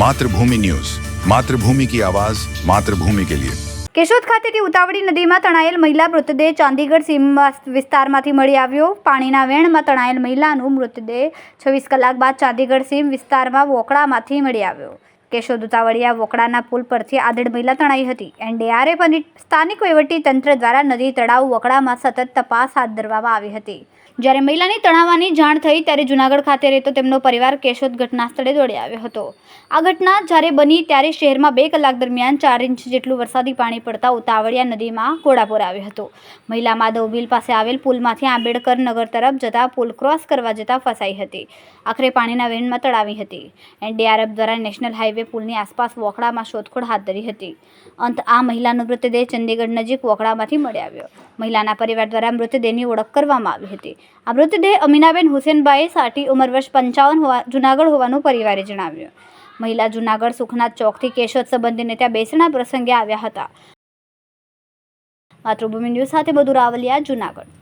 Mathrubhumi news. Mathrubhumi કી આવાઝ માતૃભૂમિ કે લિયે. કેશોદ ખાતેથી ઉતાવળી નદીમાં તણાયેલ મહિલા મૃતદેહ ચાંદીગઢ સીમ વિસ્તારમાંથી મળી આવ્યો. પાણીના વેણમાં તણાયેલ મહિલાનું મૃતદેહ છવ્વીસ કલાક બાદ ચાંદીગઢ સીમ વિસ્તારમાં વોકળામાંથી મળી આવ્યો. કેશોદ ઉતાવળિયા વોકળાના પુલ પરથી આદળ મહિલા તણાઈ હતી. એનડીઆરએફ અને સ્થાનિક તંત્ર દ્વારા નદી તળાવ વોકળામાં સતત તપાસ હાથ ધરવામાં આવી હતી. જ્યારે મહિલાની તણાવવાની જાણ થઈ ત્યારે જૂનાગઢ ખાતે રહેતો તેમનો પરિવાર કેશોદ ઘટના સ્થળે દોડી આવ્યો હતો. આ ઘટના જ્યારે બની ત્યારે શહેરમાં બે કલાક દરમિયાન ચાર ઇંચ જેટલું વરસાદી પાણી પડતા ઉતાવળિયા નદીમાં ઘોડાપુર આવ્યો હતો. મહિલા માધવ બિલ પાસે આવેલ પુલમાંથી આંબેડકર નગર તરફ જતા પુલ ક્રોસ કરવા જતા ફસાઈ હતી. આખરે પાણીના વેનમાં તળાવી હતી. એનડીઆરએફ દ્વારા નેશનલ હાઈવે પુલની આસપાસ વોકડામાં શોધખોળ હાથ ધરી હતી. અંત આ મહિલાનો મૃતદેહ ચંદીગઢ નજીક વોકડામાંથી મળી આવ્યો. મહિલાના પરિવાર દ્વારા મૃતદેહની ઓળખ કરવામાં આવી હતી. આ મૃતદેહ અમીનાબેન હુસેનભાઈ સાટી ઉંમર વર્ષ પંચાવન હોવા, જુનાગઢ હોવાનું પરિવારે જણાવ્યું. મહિલા જુનાગઢ સુખનાથ ચોકથી કેશોદ સંબંધીને ત્યાં બેસણા પ્રસંગે આવ્યા હતા. માતૃભૂમિ ન્યૂઝ સાથે બધું રાવલિયા જુનાગઢ.